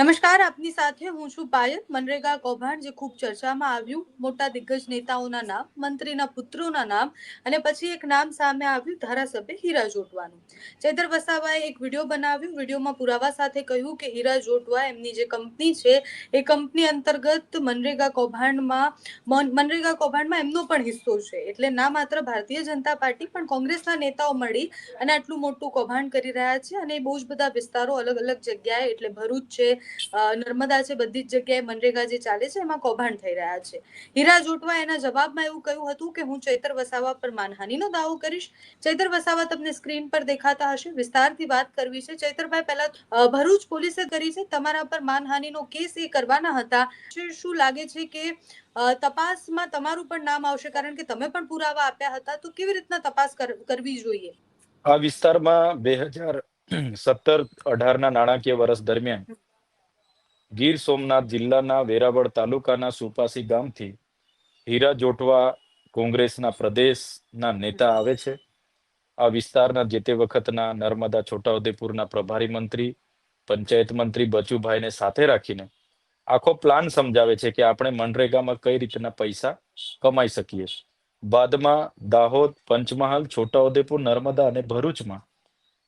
નમસ્કાર, આપની સાથે હું છું પાયલ મનરેગા કૌભાંડ, જે ખૂબ ચર્ચામાં આવ્યું. મોટા દિગ્ગજ નેતાઓના નામ, મંત્રીના પુત્રોના નામ અને પછી એક નામ સામે આવ્યું, ધારાસભ્ય હીરા જોટવાનું. ચૈતર વસાવાએ એક વીડિયો બનાવ્યો. વિડીયોમાં પુરાવા સાથે કહ્યું કે હીરા જોટવા એમની જે કંપની છે, એ કંપની અંતર્ગત મનરેગા કૌભાંડમાં, મન- મનરેગા કૌભાંડમાં એમનો પણ હિસ્સો છે. એટલે ના માત્ર ભારતીય જનતા પાર્ટી, પણ કોંગ્રેસના નેતાઓ મળી અને આટલું મોટું કૌભાંડ કરી રહ્યા છે અને એ બહુ જ બધા વિસ્તારો અલગ અલગ જગ્યાએ, એટલે ભરૂચ છે નર્મદા છે બધી જ જગ્યાએ મનરેગા જે ચાલે છે એમાં કૌભાંડ થઈ રહ્યા છે. હીરા જોટવા એના જવાબમાં એવું કહ્યું હતું કે હું ચૈતર વસાવા પર માનહાનિનો દાવો કરીશ. ચૈતર વસાવા તમને સ્ક્રીન પર દેખાતા હશે. વિસ્તારથી વાત કરવી છે. ચૈતરભાઈ પહેલા ભરૂચ પોલીસે કરી છે. તમારા પર માનહાનિનો કેસ એ કરવાના હતા. શું લાગે છે કે તપાસમાં તમારું પણ નામ આવશે? કારણ કે તમે પણ પુરાવા આપ્યા હતા. તો કેવી રીતના તપાસ કરવી જોઈએ? આ વિસ્તારમાં બે હજાર સત્તર અઢારના નાણાકીય વર્ષ દરમિયાન ગીર સોમનાથ જિલ્લાના વેરાવળ તાલુકાના સુપાસી ગામથી હીરા જોટવા કોંગ્રેસના પ્રદેશના નેતા આવે છે. આ વિસ્તારના જે તે વખતના નર્મદા છોટાઉદેપુરના પ્રભારી મંત્રી, પંચાયત મંત્રી બચુભાઈને સાથે રાખીને આખો પ્લાન સમજાવે છે કે આપણે મનરેગામાં કઈ રીતના પૈસા કમાઈ શકીએ. બાદમાં દાહોદ, પંચમહાલ, છોટાઉદેપુર, નર્મદા અને ભરૂચમાં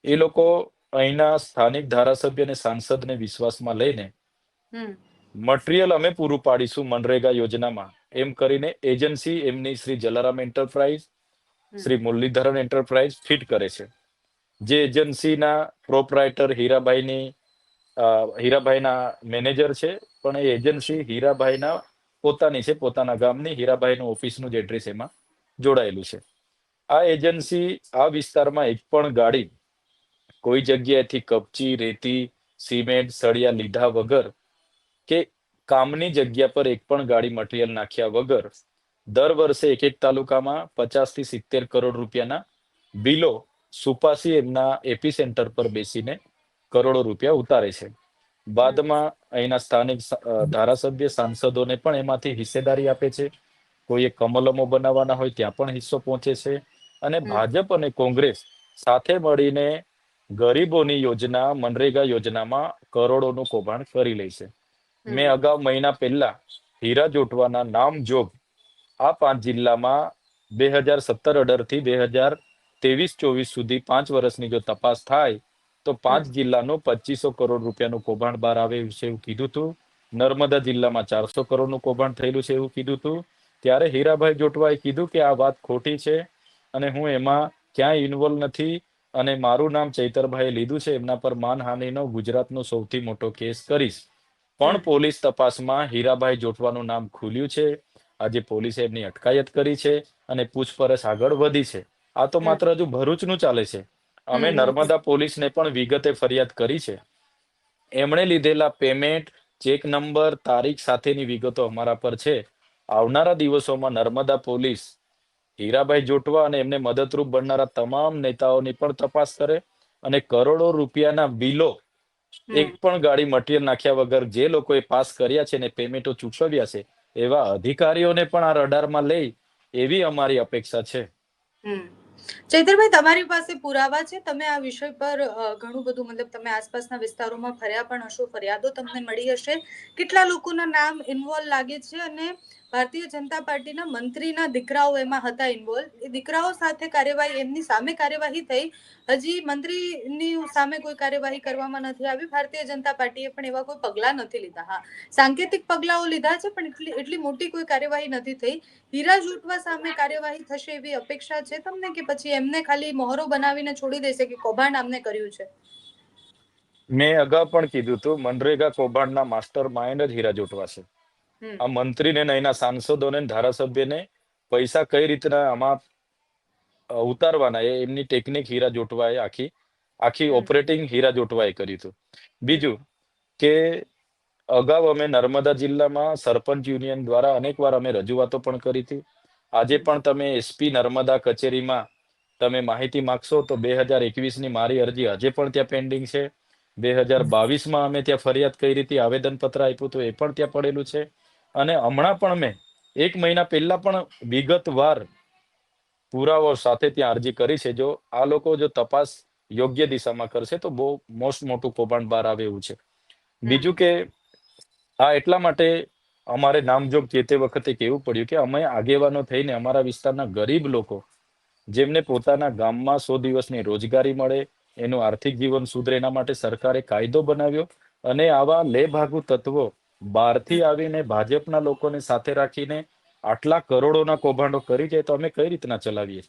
એ લોકો અહીંના સ્થાનિક ધારાસભ્ય અને સાંસદને વિશ્વાસમાં લઈને મટીરિયલ અમે પૂરું પાડીશું મનરેગા યોજનામાં. એમ કરીને એજન્સી એમની Shri Jalaram enterprise Shri Muralidharan enterprise fit કરે છે. જે એજન્સીના પ્રોપરાઇટર હીરાભાઈની અ, હીરાભાઈના મેનેજર છે પણ એ એજન્સી હીરાભાઈના પોતાની છે પોતાના ગામની હીરાભાઈનું ઓફિસનું જ એડ્રેસ એમાં જોડાયેલું છે. આ એજન્સી આ વિસ્તારમાં એક પણ ગાડી કોઈ જગ્યાએથી કપચી રેતી સિમેન્ટ સળિયા લીધા વગર કે કામની જગ્યા પર એક પણ ગાડી મટીરિયલ નાખ્યા વગર દર વર્ષે એક એક તાલુકામાં પચાસથી સિત્તેર કરોડ રૂપિયાના બિલો સુપાસી એમના એપી સેન્ટર પર બેસીને કરોડો રૂપિયા ઉતારે છે. બાદમાં અહીંના સ્થાનિક ધારાસભ્ય સાંસદોને પણ એમાંથી હિસ્સેદારી આપે છે. કોઈએ કમલમો બનાવવાના હોય ત્યાં પણ હિસ્સો પહોંચે છે. અને ભાજપ અને કોંગ્રેસ સાથે મળીને ગરીબોની યોજના મનરેગા યોજનામાં કરોડોનું કૌભાંડ કરી લે છે. મેં અગાઉ મહિના પહેલા હીરા જોટવાના નામ જોગ આ પાંચ જિલ્લામાં બે હજાર સત્તર અઢારથી બે હજાર ત્રેવીસ ચોવીસ સુધી પાંચ વર્ષની જો તપાસ થાય તો પાંચ જિલ્લાનું પચીસો કરોડ રૂપિયાનું કૌભાંડ બહાર આવે છે એવું કીધું હતું નર્મદા જિલ્લામાં ચારસો કરોડનું કૌભાંડ થયેલું છે એવું કીધું હતું ત્યારે હીરાભાઈ જોટવાએ કીધું કે આ વાત ખોટી છે અને હું એમાં ક્યાંય ઇન્વોલ્વ નથી અને મારું નામ ચૈતરભાઈએ લીધું છે. એમના પર માનહાનિનો ગુજરાતનો સૌથી મોટો કેસ કરીશ. પણ પોલીસ તપાસમાં હીરાભાઈ જોટવાનું નામ ખુલ્યું છે આજે પોલીસે એમની અટકાયત કરી છે અને પૂછપરછ આગળ વધી છે આ તો માત્ર હજુ ભરૂચનું ચાલે છે અમે. નર્મદા પોલીસને પણ વિગતે ફરિયાદ કરી છે એમણે લીધેલા પેમેન્ટ ચેક નંબર તારીખ સાથેની વિગતો અમારા પર છે આવનારા દિવસોમાં નર્મદા પોલીસ હીરાભાઈ જોટવા અને એમને મદદરૂપ બનનારા તમામ નેતાઓની પણ તપાસ કરે અને કરોડો રૂપિયાના બિલો. એક પણ ગાડી મટીરિયલ નાખ્યા વગર જે લોકોએ પાસ કર્યા છે ને પેમેન્ટો ચૂકવ્યા છે એવા અધિકારીઓને પણ આ રડારમાં લઈ એવી અમારી અપેક્ષા છે. ચૈતરભાઈ તમારી પાસે પુરાવા છે? તમે આ વિષય પર ઘણું બધું મતલબ તમે આસપાસના વિસ્તારોમાં ફર્યા પણ હશો ફરિયાદો તમને મળી હશે. કેટલા લોકોના નામ ઇન્વોલ્વ લાગે છે અને ભારતીય જનતા પાર્ટીના મંત્રીના દીકરાઓ એમાં હતા ઇન્વોલ્વ એ દીકરાઓ સાથે કાર્યવાહી, એમની સામે કાર્યવાહી થઈ. હજી મંત્રીની સામે કોઈ કાર્યવાહી કરવામાં નથી આવી. ભારતીય જનતા પાર્ટીએ પણ એવા કોઈ પગલાં નથી લીધા. હા, સાંકેતિક પગલાઓ લીધા છે, પણ એટલી એટલી મોટી કોઈ કાર્યવાહી નથી થઈ. હીરા જૂટવા સામે કાર્યવાહી થશે એવી અપેક્ષા છે તમને કે પછી એમને ખાલી મોહરો બનાવીને છોડી દેશે કે કૌભાંડ આમને કર્યું છે? મેં અગાઉ પણ કીધું હતું મનરેગા કૌભાંડના માસ્ટર માઇન્ડ જ હીરા જોટવા છે. આ મંત્રીને ને એના સાંસદોને ને ધારાસભ્યને પૈસા કઈ રીતના આમાં ઉતારવાના? એ એમની ટેકનિક હીરા જોટવાએ આખી આખી ઓપરેટિંગ હીરા જોટવાએ કર્યું હતું. બીજું કે અગાઉ અમે નર્મદા જિલ્લામાં સરપંચ યુનિયન દ્વારા અનેકવાર અમે રજૂઆતો પણ કરી હતી. આજે પણ તમે એસપી નર્મદા કચેરીમાં તમે માહિતી માંગશો તો બે હજાર એકવીસની મારી અરજી હજે પણ ત્યાં પેન્ડિંગ છે. બે હજાર બાવીસમાં અમે ત્યાં ફરિયાદ કરી હતી આવેદનપત્ર આપ્યું હતું એ પણ ત્યાં પડેલું છે. અને હમણાં પણ મેં એક મહિના પહેલા પણ વિગતવાર પુરાવાઓ સાથે ત્યાં અરજી કરી છે. જો આ લોકો જો તપાસ યોગ્ય દિશામાં કરશે તો બહુ મોસ્ટ મોટું કૌભાંડ બહાર આવે એવું છે. બીજું કે આ એટલા માટે અમારે નામજોગ જે તે વખતે કહેવું પડ્યું કે અમે આગેવાનો થઈને અમારા વિસ્તારના ગરીબ લોકો જેમને પોતાના ગામમાં સો દિવસની રોજગારી મળે, એનું આર્થિક જીવન સુધરે એના માટે સરકારે કાયદો બનાવ્યો અને આવા લેભાગુ તત્વો બહારથી આવીને ભાજપના લોકોને સાથે રાખીને આટલા કરોડોના કૌભાંડો કરી જાય તો અમે કઈ રીતના ચલાવીએ?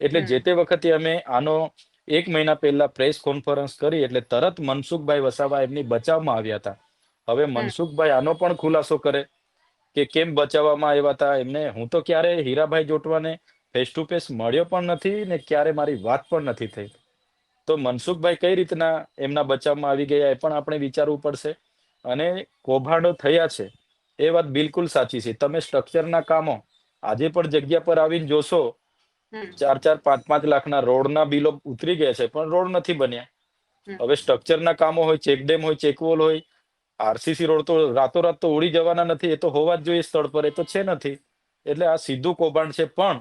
એટલે જે તે વખતે અમે આનો એક મહિના પહેલા પ્રેસ કોન્ફરન્સ કરી એટલે તરત મનસુખભાઈ વસાવા એમની બચાવમાં આવ્યા હતા. હવે મનસુખભાઈ આનો પણ ખુલાસો કરે કે કેમ બચાવવામાં આવ્યા હતા? એમને હું તો ક્યારે હીરાભાઈ જોટવાને ફેસ ટુ ફેસ મળ્યો પણ નથી ને ક્યારે મારી વાત પણ નથી થઈ. તો મનસુખભાઈ કઈ રીતના એમના બચાવમાં આવી ગયા એ પણ આપણે વિચારવું પડશે. અને કૌભાંડો થયા છે એ વાત બિલકુલ સાચી છે. તમે સ્ટ્રક્ચરના કામો આજે પણ જગ્યા પર આવીને જોશો ચાર ચાર પાંચ પાંચ લાખના રોડના બિલો ઉતરી ગયા છે પણ રોડ નથી બન્યા. હવે સ્ટ્રક્ચરના કામો હોય ચેકડેમ હોય ચેકવોલ હોય આરસીસી રોડ તો રાતોરાત તો ઉડી જવાના નથી એ તો હોવા જ જોઈએ સ્થળ પર એ તો છે નથી. એટલે આ સીધું કૌભાંડ છે પણ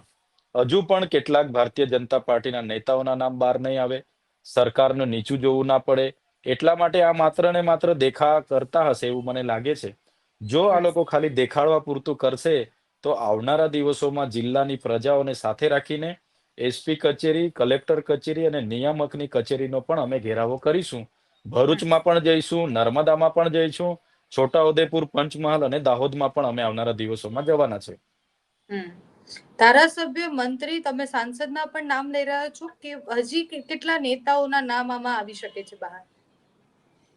હજુ પણ કેટલાક ભારતીય જનતા પાર્ટીના નેતાઓના નામ બહાર નહીં આવે. સરકારનું નીચું જોવું ના પડે. એટલા માટે આ માત્ર ને માત્ર દેખા કરતા હશે એવું મને લાગે છે. જો આ લોકો ખાલી દેખાડવા પૂરતું કરશે તો આવનારા દિવસોમાં જિલ્લાની પ્રજાઓને સાથે રાખીને એસપી કચેરી કલેક્ટર કચેરી અને નિયામકની કચેરીનો પણ અમે ઘેરાવો કરીશું. ભરૂચમાં પણ જઈશું નર્મદામાં પણ જઈશું છોટાઉદેપુર પંચમહાલ અને દાહોદમાં પણ અમે આવનારા દિવસોમાં જવાના છે. ધારાસભ્ય મંત્રી તમે સાંસદના પણ નામ લઈ રહ્યા છો કે હજી કેટલા નેતાઓના નામ આમાં આવી શકે છે બહાર?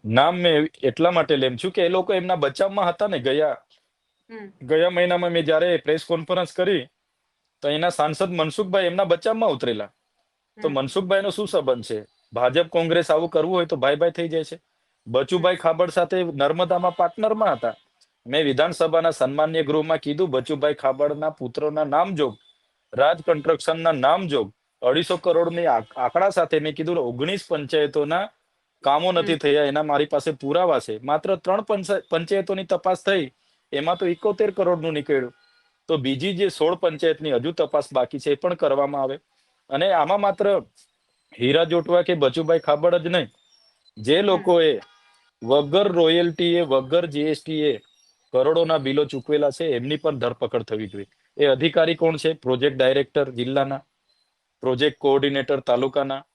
નામ મેં એટલા માટે લેમ છું કે એ લોકો એમના બચાવમાં હતા ને ગયા. ગયા મહિનામાં મેં જ્યારે પ્રેસ કોન્ફરન્સ કરી તો એના સાંસદ મનસુખભાઈ એમના બચાવમાં ઉતરેલા. તો. મનસુખભાઈનો શું સંબંધ છે? ભાજપ કોંગ્રેસ આવું કરવું હોય તો ભાઈ ભાઈ થઈ જાય છે. બચુભાઈ ખાબડ સાથે નર્મદામાં પાર્ટનરમાં હતા. મેં વિધાનસભાના સન્માન્ય ગૃહમાં કીધું બચુભાઈ ખાબડના પુત્રોના નામજોગ રાજ કન્સ્ટ્રક્શનના નામજોગ અઢીસો કરોડની આંક- આંકડા સાથે મેં કીધું ઓગણીસ પંચાયતોના કામો નથી થયા એના મારી પાસે પુરાવા છે. માત્ર ત્રણ પંચા- પંચાયતોની તપાસ થઈ એમાં તો એકોતેર કરોડનું નીકળ્યું. તો બીજી જે સોળ પંચાયતની હજુ તપાસ બાકી છે એ પણ કરવામાં આવે. અને આમાં માત્ર હીરા જોટવા કે બચુભાઈ ખાબડ જ નહીં જે લોકોએ વગર રોયલ્ટી એ વગર જીએસટી એ કરોડોના બિલો ચૂકવેલા છે એમની પણ ધરપકડ થવી જોઈએ. એ અધિકારી કોણ છે? પ્રોજેક્ટ ડાયરેક્ટર જિલ્લાના પ્રોજેક્ટ કોઓર્ડિનેટર તાલુકાના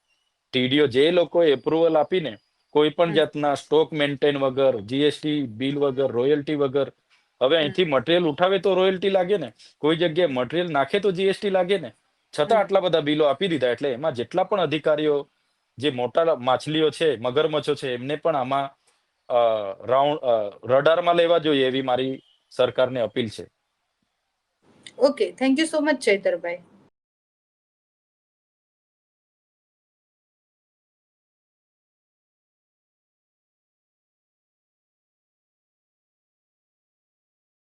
ટીડીઓ જે લોકોએ એપ્રુવલ આપીને કોઈ પણ જાતના સ્ટોક મેન્ટેન વગર જીએસટી બિલ વગર રોયલ્ટી વગર હવે અહીંથી મટીરિયલ ઉઠાવે તો રોયલ્ટી લાગે ને? કોઈ જગ્યાએ મટીરિયલ નાખે તો જીએસટી લાગે ને? છતાં આટલા બધા બિલો આપી દીધા એટલે એમાં જેટલા પણ અધિકારીઓ જે મોટા માછલીઓ છે મગરમચ્છો છે એમને પણ આમાં રાઉન્ડ રડારમાં લેવા જોઈએ એવી મારી સરકારને અપીલ છે. Okay thank you so much Chaitarbhai.